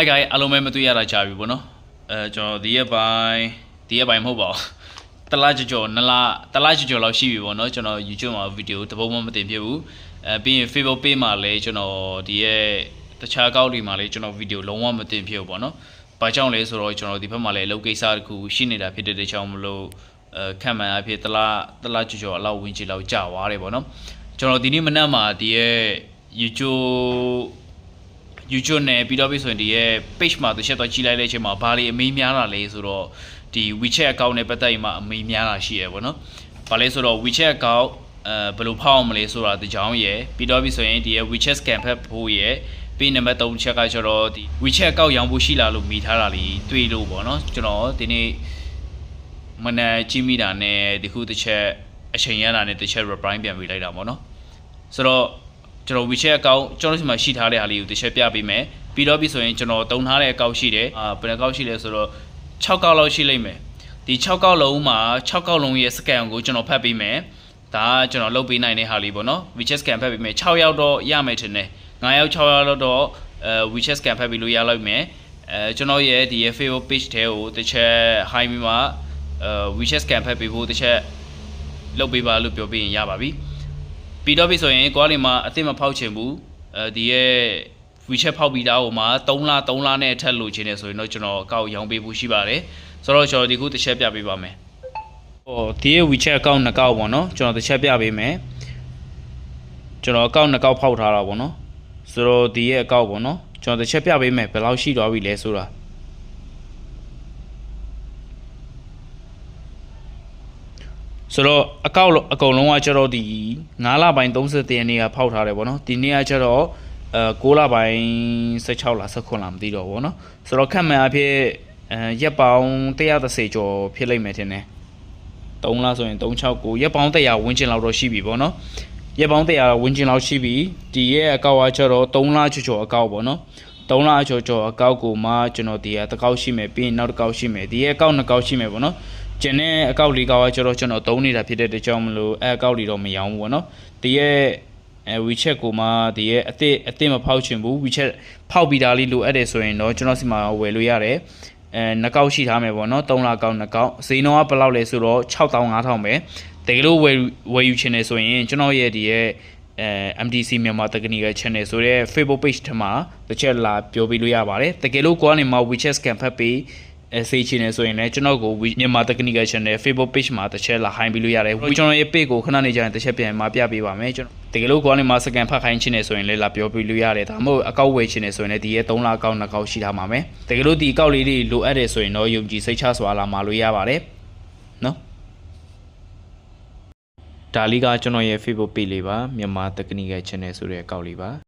Hi guys အားလုံးပဲမတွေ့ရတာကြာပြီပေါ့နော်အဲကျွန်တော်ဒီရက်ပိုင်းဒီရက်ပိုင်းမဟုတ်ပါဘူးတလားကြော်ကြော်နလားတလားကြော်ကြော်လောက်ရှိပြီပေါ့နော်ကျွန်တော် YouTube မှာဗီဒီယိုတပုံမှမတင်ဖြစ်ဘူးအဲပြီးရင် Facebook page မှာလည်းကျွန်တော်ဒီရက်တခြားကောက်တွေမှာလည်းကျွန်တော်ဗီဒီယိုလုံးဝမတင်ဖြစ်ဘူးပေါ့နော်ဘာကြောင့်လဲဆိုတော့ကျွန်တော်ဒီဘက်မှာလည်းအလုပ်ကိစ္စတစ်ခုရှိနေတာဖြစ်တဲ့တဲ့ကြောင့်မလို့အဲခံမှန်အဖြစ်တလားတလားကြော်ကြော်အလောက်ဝင်ချီလောက်ကြာသွားတယ်ပေါ့နော်ကျွန်တော်ဒီနေ့မနက်မှာဒီရက် YouTube YouTube နဲ့ပြီးတော့ပြီဆိုရင်ဒီရဲ့ page မှာသူချက်တော့ကြီးလိုက်တဲ့အချိန်မှာဘာတွေအမေးများတာလဲဆိုတော့ဒီ WeChat account နဲ့ပတ်သက်ရင်မှအမေးများတာရှိရပေါ့နော်။ဘာလဲဆိုတော့ WeChat account အဲဘယ်လိုဖောက်အောင်မလဲဆိုတာဒီကြောင်းရယ်ပြီးတော့ပြီဆိုရင်ဒီရဲ့ WeChat scan ဖက်ဖို့ရယ်ပြီးနံပါတ်3ချက်ကကျတော့ဒီ WeChat account ရောင်းဖို့ရှိလားလို့မိထားတာလေးတွေ့လို့ပေါ့နော်ကျွန်တော်ဒီနေ့မနက်ကြည့်မိတာနဲ့ဒီခုတစ်ချက်အချိန်ရတာနဲ့တစ်ချက် reply ပြန်ပေးလိုက်တာပေါ့နော်ဆိုတော့ ကျွန်တော် WeChat account ကျွန်တော်ဒီမှာရှိထားတဲ့ဟာလေးကိုတစ်ချက်ပြပေးမယ်ပြီးတော့ပြီဆိုရင်ကျွန်တော်တုံထားတဲ့ account ရှိတယ်အာဘယ်နှ account ရှိလဲဆိုတော့6ကောက်လောက်ရှိလိမ့်မယ်ဒီ6ကောက်လုံးမှာ6ကောက်လုံးရဲ့ scan ကိုကျွန်တော်ဖတ်ပေးမယ်ဒါကကျွန်တော်လုပ်ပေးနိုင်တဲ့ဟာလေးပေါ့နော် WeChat scan ဖတ်ပေးမယ်6ရောက်တော့ရမယ်ထင်တယ်9ရောက်6ရောက်တော့အဲ WeChat scan ဖတ်ပေးလို့ရလိုက်မယ်အဲကျွန်တော်ရဲ့ဒီရဲ့ Facebook page ထဲကိုတစ်ချက် hi မိမှာအဲ WeChat scan ဖတ်ပေးဖို့တစ်ချက်လုပ်ပေးပါလို့ပြောပေးရင်ရပါပြီ ပြီးတော့ပြီဆိုရင်ကွာလီမှာအစ်စ်မဖောက်ချင်ဘူးအဲဒီရဲ့ WeChat ဖောက်ပြီးသားဟိုမှာ3လ3လနဲ့အထက်လိုချင်တယ်ဆိုရင်တော့ကျွန်တော်အကောက်ရောင်းပေးဖို့ရှိပါတယ်ဆိုတော့ကျွန်တော်ဒီခုတစ်ချက်ပြပေးပါမယ်ဟောဒီရဲ့ WeChat account နှစ်ကောက်ပေါ့နော်ကျွန်တော်တစ်ချက်ပြပေးမယ်ကျွန်တော်အကောက်နှစ်ကောက်ဖောက်ထားတာပေါ့နော်ဆိုတော့ဒီရဲ့အကောက်ပေါ့နော်ကျွန်တော်တစ်ချက်ပြပေးမယ်ဘယ်လောက်ရှိသွားပြီလဲဆိုတာ ဆိုတော့အကောက်လုံးအကုန်လုံးကကျတော့ဒီ9လပိုင်း30ရက်နေ့ကဖောက်ထားတယ်ဗောနော်ဒီနေ့ကကျတော့အဲ6လပိုင်း16လ19လမသိတော့ဗောနော်ဆိုတော့ခက်မှန်အဖြစ်အဲရက်ပေါင်း130ကျော်ဖြစ်လိမ့်မယ်ထင်တယ်3လဆိုရင်369ရက်ပေါင်း100ဝန်းကျင်လောက်တော့ရှိပြီဗောနော်ရက်ပေါင်း100ဝန်းကျင်လောက်ရှိပြီဒီရဲ့အကောက်ကကျတော့3လချော်ချော်အကောက်ဗောနော်3လချော်ချော်အကောက်ကိုမှကျွန်တော်ဒီကတစ်ကောက်ရှိမယ်ပြီးရင်နောက်တစ်ကောက်ရှိမယ်ဒီရဲ့အကောက်နှစ်ကောက်ရှိမယ်ဗောနော် ကျန်တဲ့အကောက်လေးကောက်ကကျတော့ကျွန်တော်သုံးနေတာဖြစ်တဲ့အတွက်ကြောင့်မလို့အဲအကောက်လေးတော့မရောဘူးပေါ့နော်ဒီရဲ့အဲ WeChat ကိုမှဒီရဲ့အစ်စ်အစ်စ်မဖောက်ချင်ဘူး WeChat ဖောက်ပြီးသားလေးလိုအပ်တယ်ဆိုရင်တော့ကျွန်တော်စီမှာဝယ်လို့ရတယ်အဲနှစ်ကောက်ရှိထားမယ်ပေါ့နော်3လကောက်နှစ်ကောက်ဈေးနှုန်းကဘယ်လောက်လဲဆိုတော့6500ပဲတကယ်လို့ဝယ်ဝယ်ယူချင်တယ်ဆိုရင်ကျွန်တော်ရဲ့ဒီရဲ့အဲ MDC မြန်မာ Technical Channel ဆိုတဲ့ Facebook page ထဲမှာတစ်ချက်လာပြောပြလို့ရပါတယ်တကယ်လို့ကိုကနေမှာ WeChat scan ဖတ်ပြီးအဲ စေချင်နေဆိုရင်လည်းကျွန်တော်ကိုမြန်မာ technical channel Facebook page မှာတစ်ချက်လာဟိုင်းပြီးလို့ရတယ်။ကျွန်တော်ရဲ့ page ကိုခဏနေကြရင်တစ်ချက်ပြန်มาပြပေးပါမယ်ကျွန်တော်တကယ်လို့ကိုကနေမှာ scan ဖတ်ခိုင်းချင်နေဆိုရင်လည်းလာပြောပြလို့ရတယ်။ဒါမှမဟုတ်အကောက်ဝယ်ချင်နေဆိုရင်လည်းဒီရဲ့3လအကောက်2ကောက်ရှိထားမှာမယ်။တကယ်လို့ဒီအကောက်လေးတွေလိုအပ်တယ်ဆိုရင်တော့ယုံကြည်စိတ်ချစွာလာမှာလို့ရပါတယ်။နော်ဒါလေးကကျွန်တော်ရဲ့ Facebook page လေးပါမြန်မာ technical channel ဆိုတဲ့အကောက်လေးပါ